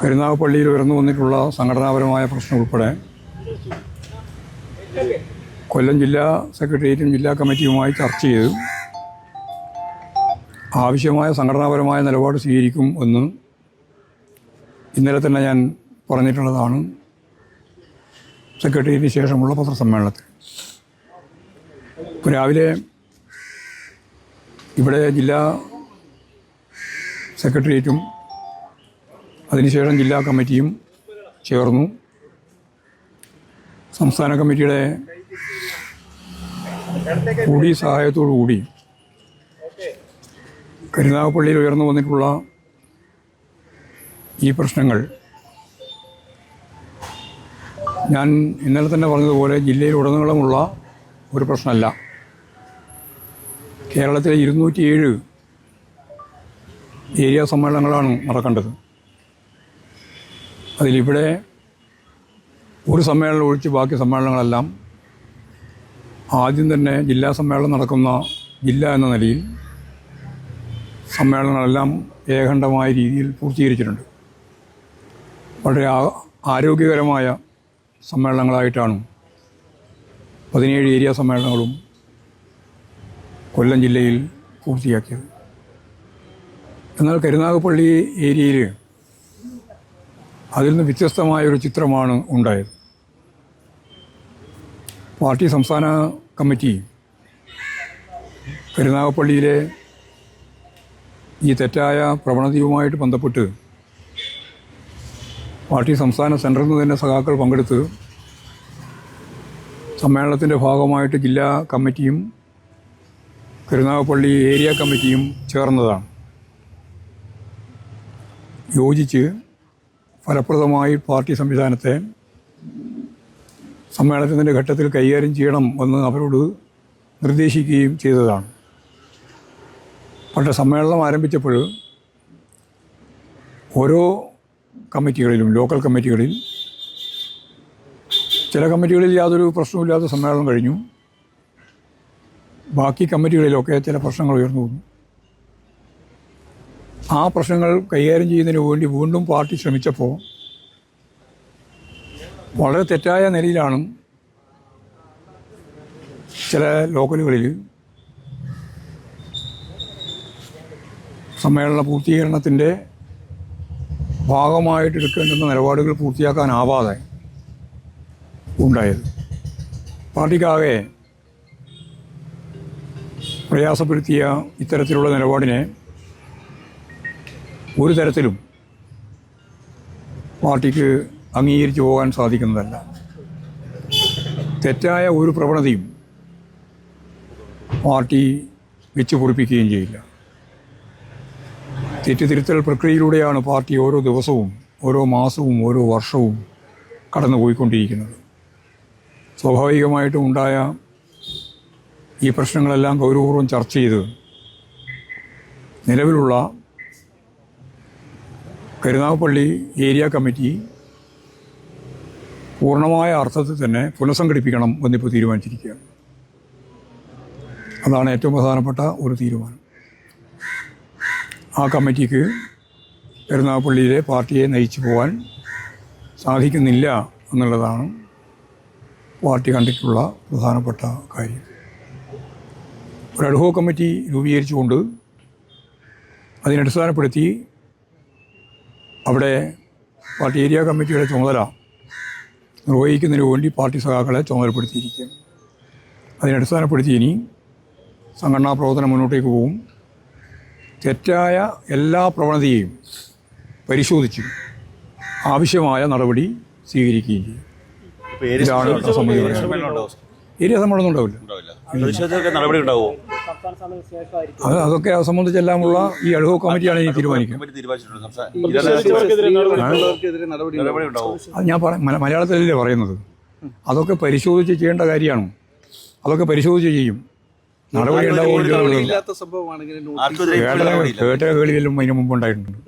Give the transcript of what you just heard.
കരുനാഗപ്പള്ളിയിൽ ഉയർന്നു വന്നിട്ടുള്ള സംഘടനാപരമായ പ്രശ്നം ഉൾപ്പെടെ കൊല്ലം ജില്ലാ സെക്രട്ടേറിയറ്റും ജില്ലാ കമ്മിറ്റിയുമായി ചർച്ച ചെയ്ത്. ആവശ്യമായ സംഘടനാപരമായ നിലപാട് സ്വീകരിക്കും എന്ന് ഇന്നലെ തന്നെ ഞാൻ പറഞ്ഞിട്ടുള്ളതാണ് സെക്രട്ടേറിയറ്റിന് ശേഷമുള്ള പത്രസമ്മേളനത്തിൽ. രാവിലെ ഇവിടെ ജില്ലാ സെക്രട്ടേറിയറ്റും അതിനുശേഷം ജില്ലാ കമ്മിറ്റിയും ചേർന്നു. സംസ്ഥാന കമ്മിറ്റിയുടെ കൂടി സഹായത്തോടു കൂടി കരുനാഗപ്പള്ളിയിൽ ഉയർന്നു വന്നിട്ടുള്ള ഈ പ്രശ്നങ്ങൾ ഞാൻ ഇന്നലെ തന്നെ പറഞ്ഞതുപോലെ ജില്ലയിലുടനീളമുള്ള ഒരു പ്രശ്നമല്ല. കേരളത്തിലെ ഇരുന്നൂറ്റിയേഴ് ഏരിയ സമ്മേളനങ്ങളാണ് നടക്കേണ്ടത്. അതിലിവിടെ ഒരു സമ്മേളനം ഒഴിച്ച് ബാക്കി സമ്മേളനങ്ങളെല്ലാം ആദ്യം തന്നെ ജില്ലാ സമ്മേളനം നടക്കുന്ന ജില്ല എന്ന നിലയിൽ സമ്മേളനങ്ങളെല്ലാം ഏകണ്ഠമായ രീതിയിൽ പൂർത്തീകരിച്ചിട്ടുണ്ട്. വളരെ ആരോഗ്യകരമായ സമ്മേളനങ്ങളായിട്ടാണ് പതിനേഴ് ഏരിയ സമ്മേളനങ്ങളും കൊല്ലം ജില്ലയിൽ പൂർത്തിയാക്കിയത്. എന്നാൽ കരുനാഗപ്പള്ളി ഏരിയയിൽ അതിൽ നിന്ന് വ്യത്യസ്തമായ ഒരു ചിത്രമാണ് ഉണ്ടായത്. പാർട്ടി സംസ്ഥാന കമ്മിറ്റി കരുനാഗപ്പള്ളിയിലെ ഈ തെറ്റായ പ്രവണതയുമായിട്ട് ബന്ധപ്പെട്ട് പാർട്ടി സംസ്ഥാന സെന്ററിൽ നിന്ന് തന്നെ സഖാക്കൾ പങ്കെടുത്ത് സമ്മേളനത്തിന്റെ ഭാഗമായിട്ട് ജില്ലാ കമ്മിറ്റിയും കരുനാഗപ്പള്ളി ഏരിയ കമ്മിറ്റിയും ചേർന്നതാണ്. യോജിച്ച് ഫലപ്രദമായി പാർട്ടി സംവിധാനത്തെ സമ്മേളനത്തിന്റെ ഘട്ടത്തിൽ കൈകാര്യം ചെയ്യണം എന്ന് അവരോട് നിർദ്ദേശിക്കുകയും ചെയ്തതാണ്. പക്ഷേ സമ്മേളനം ആരംഭിച്ചപ്പോൾ ഓരോ കമ്മിറ്റികളിലും ലോക്കൽ കമ്മിറ്റികളിൽ ചില കമ്മിറ്റികളിൽ യാതൊരു പ്രശ്നവുമില്ലാത്ത സമ്മേളനം കഴിഞ്ഞു. ബാക്കി കമ്മിറ്റികളിലൊക്കെ ചില പ്രശ്നങ്ങൾ ഉയർന്നു വന്നു. ആ പ്രശ്നങ്ങൾ കൈകാര്യം ചെയ്യുന്നതിന് വേണ്ടി വീണ്ടും പാർട്ടി ശ്രമിച്ചപ്പോൾ വളരെ തെറ്റായ നിലയിലാണ് ചില ലോക്കലുകളിൽ സമ്മേളന പൂർത്തീകരണത്തിന്റെ ഭാഗമായിട്ട് എടുക്കേണ്ടുന്ന നിലപാടുകൾ പൂർത്തിയാക്കാനാവാതെ ഉണ്ടായത്. പാർട്ടിക്കാകെ പ്രയാസപ്പെടുത്തിയ ഇത്തരത്തിലുള്ള നിലപാടിനെ ഒരു തരത്തിലും പാർട്ടിക്ക് അംഗീകരിച്ചു പോകാൻ സാധിക്കുന്നതല്ല. തെറ്റായ ഒരു പ്രവണതയും പാർട്ടി വെച്ച് പൊറിപ്പിക്കുകയും ചെയ്യില്ല. തെറ്റുതിരുത്തൽ പ്രക്രിയയിലൂടെയാണ് പാർട്ടി ഓരോ ദിവസവും ഓരോ മാസവും ഓരോ വർഷവും കടന്നുപോയിക്കൊണ്ടിരിക്കുന്നത്. സ്വാഭാവികമായിട്ടും ഉണ്ടായ ഈ പ്രശ്നങ്ങളെല്ലാം ഗൗരവപൂർവം ചർച്ച ചെയ്ത് നിലവിലുള്ള കരുനാഗപ്പള്ളി ഏരിയ കമ്മിറ്റി പൂർണമായ അർത്ഥത്തിൽ തന്നെ പുനഃസംഘടിപ്പിക്കണം എന്നിപ്പോൾ തീരുമാനിച്ചിരിക്കുകയാണ് അതാണ് ഏറ്റവും പ്രധാനപ്പെട്ട ഒരു തീരുമാനം. ആ കമ്മിറ്റിക്ക് കരുനാഗപ്പള്ളിയിലെ പാർട്ടിയെ നയിച്ചു പോകാൻ സാധിക്കുന്നില്ല എന്നുള്ളതാണ് പാർട്ടി കണ്ടിട്ടുള്ള പ്രധാനപ്പെട്ട കാര്യം. ഒരു അഡ്ഹോ കമ്മിറ്റി രൂപീകരിച്ചുകൊണ്ട് അതിനടിസ്ഥാനപ്പെടുത്തി അവിടെ പാർട്ടി ഏരിയ കമ്മിറ്റിയുടെ ചുമതല നിർവഹിക്കുന്നതിന് വേണ്ടി പാർട്ടി സഖാക്കളെ ചുമതലപ്പെടുത്തിയിരിക്കുകയാണ്. അതിനടിസ്ഥാനപ്പെടുത്തി ഇനി സംഘടനാ പ്രവർത്തനം മുന്നോട്ടേക്ക് പോകും തെറ്റായ എല്ലാ പ്രവണതയെയും പരിശോധിച്ച് ആവശ്യമായ നടപടി സ്വീകരിക്കുകയും ചെയ്യും. ഇതാണ് സംബന്ധിച്ച് ഏരിയ സമ്മേളനം ഉണ്ടാവില്ല. നടപടി ഉണ്ടാവുമോ? അത് അതൊക്കെ അത് സംബന്ധിച്ചെല്ലാമുള്ള ഈ അഡ്ഹോ കമ്മിറ്റിയാണ് ഇനി തീരുമാനിക്കുന്നത് അത് ഞാൻ മലയാളത്തിലല്ലേ പറയുന്നത്? അതൊക്കെ പരിശോധിച്ച് ചെയ്യേണ്ട കാര്യമാണ്. അതൊക്കെ പരിശോധിച്ച് ചെയ്യും. നടപടി ഉണ്ടാവുമോ കേട്ട കേളിയെല്ലാം അതിന് മുമ്പ് ഉണ്ടായിട്ടുണ്ട്.